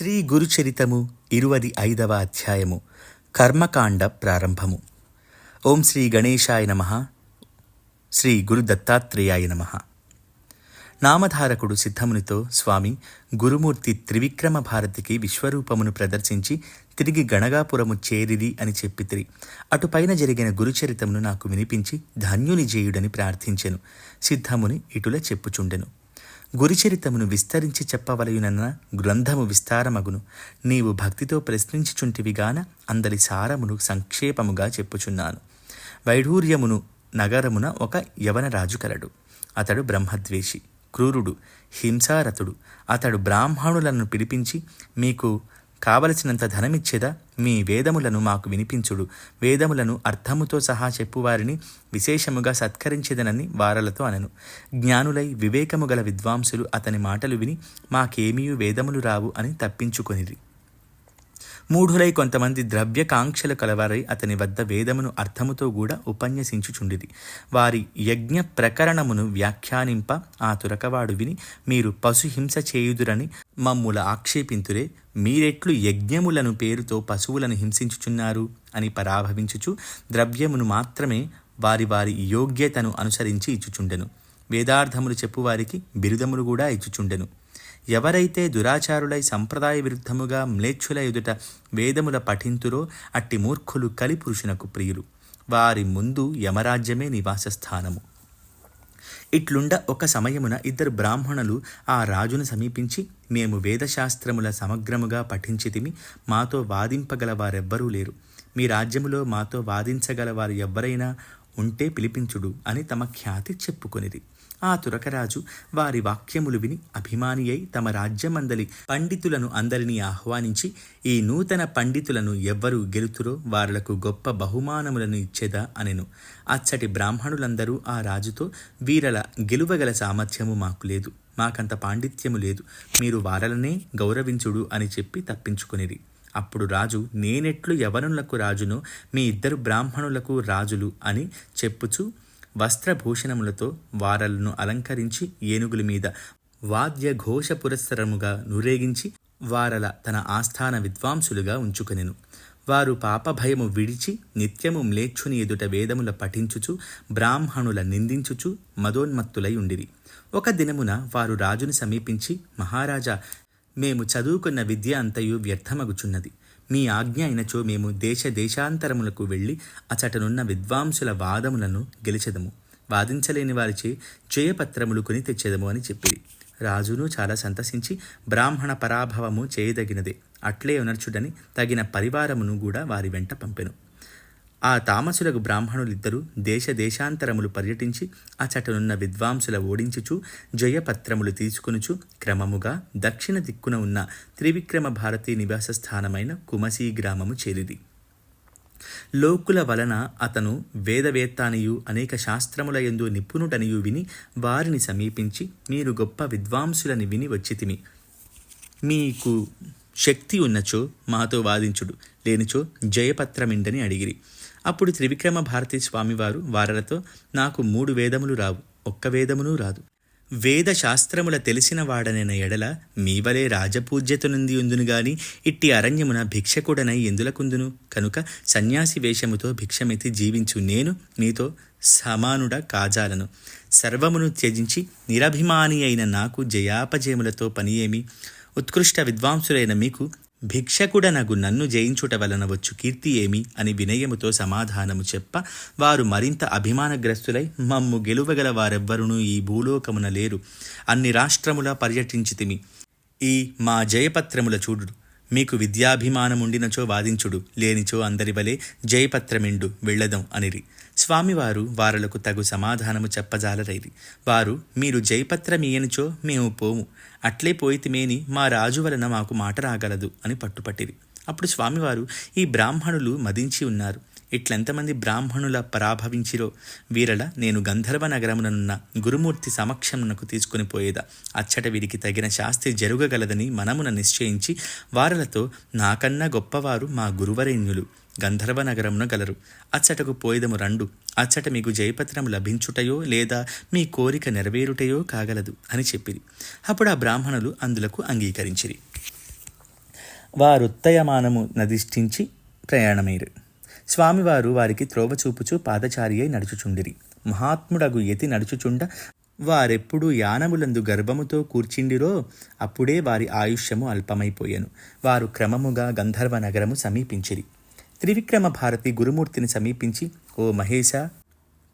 శ్రీ గురుచరితము ఇరువది ఐదవ అధ్యాయము. కర్మకాండ ప్రారంభము. ఓం శ్రీ గణేశాయ నమ. శ్రీ గురుదత్తాత్రేయాయ నమ. నామధారకుడు సిద్ధమునితో స్వామి గురుమూర్తి త్రివిక్రమ భారతికి విశ్వరూపమును ప్రదర్శించి తిరిగి గణగాపురము చేరిది అని చెప్పితిరి. అటుపైన జరిగిన గురుచరితమును నాకు వినిపించి ధన్యుని జేయుడని ప్రార్థించెను. సిద్ధముని ఇటుల చెప్పుచుండెను. గురుచరితమును విస్తరించి చెప్పవలయునన్న గ్రంథము విస్తారమగును. నీవు భక్తితో ప్రశ్నించుచుంటివిగాన అందరి సారమును సంక్షేపముగా చెప్పుచున్నాను. వైఢూర్యమును నగరమున ఒక యవనరాజు కలడు. అతడు బ్రహ్మద్వేషి క్రూరుడు హింసారతుడు. అతడు బ్రాహ్మణులను పిలిపించి మీకు కావలసినంత ధనమిచ్చేదా? మీ వేదములను మాకు వినిపించుడు. వేదములను అర్థముతో సహా చెప్పువారిని విశేషముగా సత్కరించేదనని వారలతో అనను. జ్ఞానులై వివేకము గల విద్వాంసులు అతని మాటలు విని మాకేమీ వేదములు రావు అని తప్పించుకొనిరి. మూఢులై కొంతమంది ద్రవ్యకాంక్షలు కలవారై అతని వద్ద వేదమును అర్థముతో కూడా ఉపన్యసించుచుండిది. వారి యజ్ఞ ప్రకరణమును వ్యాఖ్యానింప ఆ తురకవాడు విని మీరు పశుహింస చేయుదురని మమ్ముల ఆక్షేపింతురే మీరెట్లు యజ్ఞములను పేరుతో పశువులను హింసించుచున్నారు అని పరాభవించుచు ద్రవ్యమును మాత్రమే వారి వారి యోగ్యతను అనుసరించి ఇచ్చుచుండెను. వేదార్థములు చెప్పువారికి బిరుదములు కూడా ఇచ్చుచుండెను. ఎవరైతే దురాచారులై సంప్రదాయ విరుద్ధముగా మ్లేచ్ఛుల ఎదుట వేదముల పఠింతురో అట్టి మూర్ఖులు కలిపురుషునకు ప్రియులు. వారి ముందు యమరాజ్యమే నివాస స్థానము ఇట్లుండ ఒక సమయమున ఇద్దరు బ్రాహ్మణులు ఆ రాజును సమీపించి మేము వేదశాస్త్రముల సమగ్రముగా పఠించితిమి మాతో వాదింపగల వారెవ్వరూ లేరు. మీ రాజ్యములో మాతో వాదించగల వారు ఎవ్వరైనా ఉంటే పిలిపించుడు అని తమ ఖ్యాతి చెప్పుకొనిది. ఆ తురకరాజు వారి వాక్యములు విని అభిమాని అయి తమ రాజ్యమందలి పండితులను అందరినీ ఆహ్వానించి ఈ నూతన పండితులను ఎవ్వరు గెలుతురో వాళ్ళకు గొప్ప బహుమానములను ఇచ్చేదా అనెను. అచ్చటి బ్రాహ్మణులందరూ ఆ రాజుతో వీరల గెలువగల సామర్థ్యము మాకు లేదు మాకంత పాండిత్యము లేదు మీరు వారలనే గౌరవించుడు అని చెప్పి తప్పించుకునేది అప్పుడు రాజు నేనెట్లు యవనులకు రాజును మీ ఇద్దరు బ్రాహ్మణులకు రాజులు అని చెప్పుచు వస్త్రభూషణములతో వారలను అలంకరించి ఏనుగుల మీద వాద్య ఘోష పురస్సరముగా నురేగించి వారల తన ఆస్థాన విద్వాంసులుగా ఉంచుకొనెను. వారు పాపభయము విడిచి నిత్యము మ్లేచ్చుని ఎదుట వేదముల పఠించుచు బ్రాహ్మణుల నిందించుచు మదోన్మత్తులై ఉండిరి. ఒక దినమున వారు రాజుని సమీపించి మహారాజా మేము చదువుకున్న విద్య అంతయు వ్యర్థమగుచున్నది. మీ ఆజ్ఞ అయినచో మేము దేశ దేశాంతరములకు వెళ్ళి అచటనున్న విద్వాంసుల వాదములను గెలిచెదము. వాదించలేని వారిచే జయపత్రములు కొని తెచ్చేదము అని చెప్పి రాజును చాలా సంతసించి బ్రాహ్మణ పరాభవము చేయదగినదే. అట్లే ఉనర్చుడని తగిన పరివారమును కూడా వారి వెంట పంపెను. ఆ తామసులకు బ్రాహ్మణులిద్దరూ దేశ దేశాంతరములు పర్యటించి అచటనున్న విద్వాంసుల ఓడించుచు జయపత్రములు తీసుకొనుచు క్రమముగా దక్షిణ దిక్కున ఉన్న త్రివిక్రమ భారతీ నివాస స్థానమైన కుమసీ గ్రామము చేరిది. లోకుల వలన అతను వేదవేత్తానియు అనేక శాస్త్రముల ఎందు నిపుణుడనియు విని వారిని సమీపించి మీరు గొప్ప విద్వాంసులని విని వచ్చితిమి. మీకు శక్తి ఉన్నచో మాతో వాదించుడు లేనిచో జయపత్రమిండని అడిగిరి. అప్పుడు త్రివిక్రమ భారతి స్వామివారు వారలతో నాకు మూడు వేదములు రావు ఒక్క వేదమును రాదు. వేద శాస్త్రముల తెలిసిన వాడనైన ఎడల మీవలే రాజపూజ్యతనుంది ఉందును గాని ఇట్టి అరణ్యమున భిక్షకుడనై ఎందులకుందును? కనుక సన్యాసి వేషముతో భిక్షమెత్తి జీవించు నేను మీతో సమానుడ కాజాలను. సర్వమును త్యజించి నిరభిమాని అయిన నాకు జయాపజయములతో పని ఏమి ఉత్కృష్ట విద్వాంసులైన మీకు భిక్షకుడనగు నన్ను జయించుట వలన వచ్చు కీర్తి ఏమి? అని వినయముతో సమాధానము చెప్ప వారు మరింత అభిమానగ్రస్తులై మమ్ము గెలువగల వారెవ్వరునూ ఈ భూలోకమున లేరు. అన్ని రాష్ట్రముల పర్యటించితిమి ఈ మా జయపత్రముల చూడు మీకు విద్యాభిమానముండినచో వాదించుడు లేనిచో అందరి వలె జయపత్రమిండు వెళ్ళదం అనిరి. స్వామివారు వారలకు తగు సమాధానము చెప్పజాలరైరి. వారు మీరు జయపత్రమీయనిచో మేము పోము. అట్లే పోయితిమేని మా రాజు వలన మాకు మాట రాగలదు అని పట్టుపట్టిరి. అప్పుడు స్వామివారు ఈ బ్రాహ్మణులు మదించి ఉన్నారు. ఇట్లెంతమంది బ్రాహ్మణుల పరాభవించిరో వీరల నేను గంధర్వ నగరముననున్న గురుమూర్తి సమక్షమునకు తీసుకుని పోయేదా? అచ్చట వీరికి తగిన శాస్త్రి జరుగగలదని మనమున నిశ్చయించి వారలతో నాకన్నా గొప్పవారు మా గురువరేణ్యులు గంధర్వ నగరమున గలరు. అచ్చటకు పోయిదము రండు. అచ్చట మీకు జయపత్రం లభించుటయో లేదా మీ కోరిక నెరవేరుటయో కాగలదు అని చెప్పిరి. అప్పుడు ఆ బ్రాహ్మణులు అందులకు అంగీకరించిరి. వారుత్తయమానము నదిష్ఠించి ప్రయాణమైరు. స్వామివారు వారికి త్రోవ చూపుచూ పాదచారి అయి నడుచుచుండిరి. మహాత్ముడగు యతి నడుచుచుండ వారెప్పుడు యానములందు గర్భముతో కూర్చిండిరో అప్పుడే వారి ఆయుష్యము అల్పమైపోయెను. వారు క్రమముగా గంధర్వ నగరము సమీపించిరి. త్రివిక్రమ భారతి గురుమూర్తిని సమీపించి ఓ మహేశ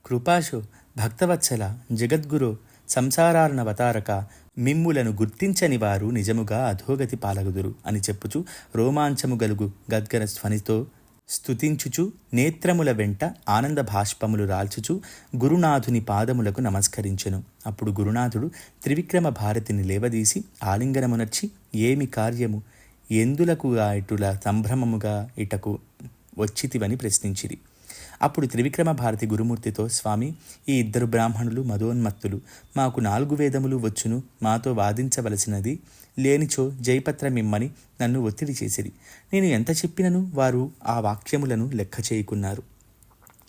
కృపాశో భక్తవత్సల జగద్గురు సంసారార్ణవతారక మిమ్ములను గుర్తించని వారు నిజముగా అధోగతి పాలగుదురు అని చెప్పుచు రోమాంచము గలుగు గద్గర ధ్వనితో స్తుతించుచు నేత్రముల వెంట ఆనంద భాష్పములు రాల్చుచు గురునాథుని పాదములకు నమస్కరించెను. అప్పుడు గురునాథుడు త్రివిక్రమ భారతిని లేవదీసి ఆలింగనమునర్చి ఏమి కార్యము? ఎందులకుగా ఇటుల సంభ్రమముగా ఇటకు వచ్చితివని ప్రశ్నించిరి. అప్పుడు త్రివిక్రమ భారతి గురుమూర్తితో స్వామి ఈ ఇద్దరు బ్రాహ్మణులు మదోన్మత్తులు మాకు నాలుగు వేదములు వచ్చును మాతో వాదించవలసినది లేనిచో జయపత్రమిమ్మని నన్ను ఒత్తిడి చేసిరి. నేను ఎంత చెప్పినను వారు ఆ వాక్యములను లెక్క చేయకున్నారు.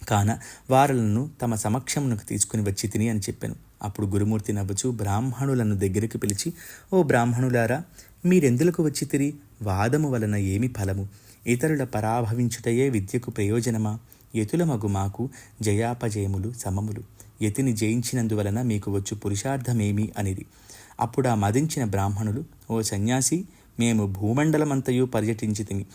కాన వారలను తమ సమక్షమునకు తీసుకుని వచ్చి తిని అని చెప్పాను. అప్పుడు గురుమూర్తి నవ్వుచు బ్రాహ్మణులను దగ్గరికి పిలిచి ఓ బ్రాహ్మణులారా మీరెందులకు వచ్చి తిరి? వాదము వలన ఏమి ఫలము? ఇతరుల పరాభవించుటయే విద్యకు ప్రయోజనమా? యతులమగు మాకు జయాపజయములు సమములు. యతిని జయించినందువలన మీకు వచ్చు పురుషార్థమేమి అనిది అప్పుడు ఆ మదించిన బ్రాహ్మణులు ఓ సన్యాసి మేము భూమండలమంతయు పర్యటించితిమి.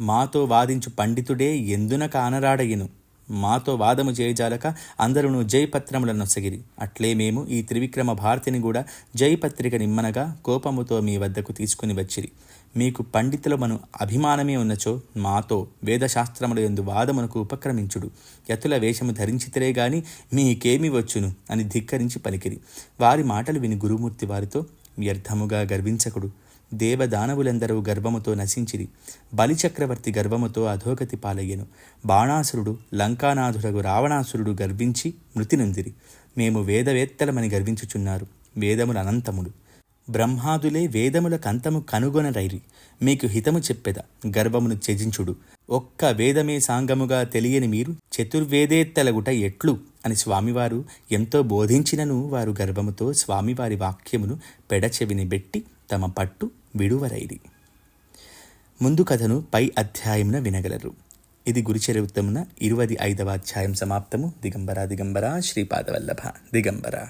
మాతో వాదించు పండితుడే ఎందున కానరాడయ్యను. మాతో వాదము చేయజాలక అందరూ జయపత్రములను నొసగిరి అట్లే మేము ఈ త్రివిక్రమ భారతిని కూడా జయపత్రిక నిమ్మనగా కోపముతో మీ వద్దకు తీసుకుని వచ్చిరి. మీకు పండితులమను అభిమానమే ఉన్నచో మాతో వేదశాస్త్రముల ఎందు వాదమునకు ఉపక్రమించుడు. యతుల వేషము ధరించితరే గాని మీకేమి వచ్చును అని ధిక్కరించి పలికిరి. వారి మాటలు విని గురుమూర్తి వారితో వ్యర్థముగా గర్వించకుడు. దేవదానవులందరూ గర్భముతో నశించిరి. బలిచక్రవర్తి గర్భముతో అధోగతి పాలయ్యను. బాణాసురుడు లంకానాథుడగు రావణాసురుడు గర్వించి మృతినొందిరి మేము వేదవేత్తలమని గర్వించుచున్నారు. వేదముల అనంతములు. బ్రహ్మాదులే వేదముల కంతము కనుగొనరైరి. మీకు హితము చెప్పెద. గర్భమును త్యజించుడు. ఒక్క వేదమే సాంగముగా తెలియని మీరు చతుర్వేదేత్తలగుట ఎట్లు? అని స్వామివారు ఎంతో బోధించినను వారు గర్భముతో స్వామివారి వాక్యమును పెడచెవిని బెట్టి తమ పట్టు విడువరైది ముందు కథను పై అధ్యాయమున వినగలరు. ఇది గురుచరిత్రమున ఇరువది ఐదవ అధ్యాయం సమాప్తము. దిగంబర దిగంబర శ్రీపాదవల్లభ దిగంబర.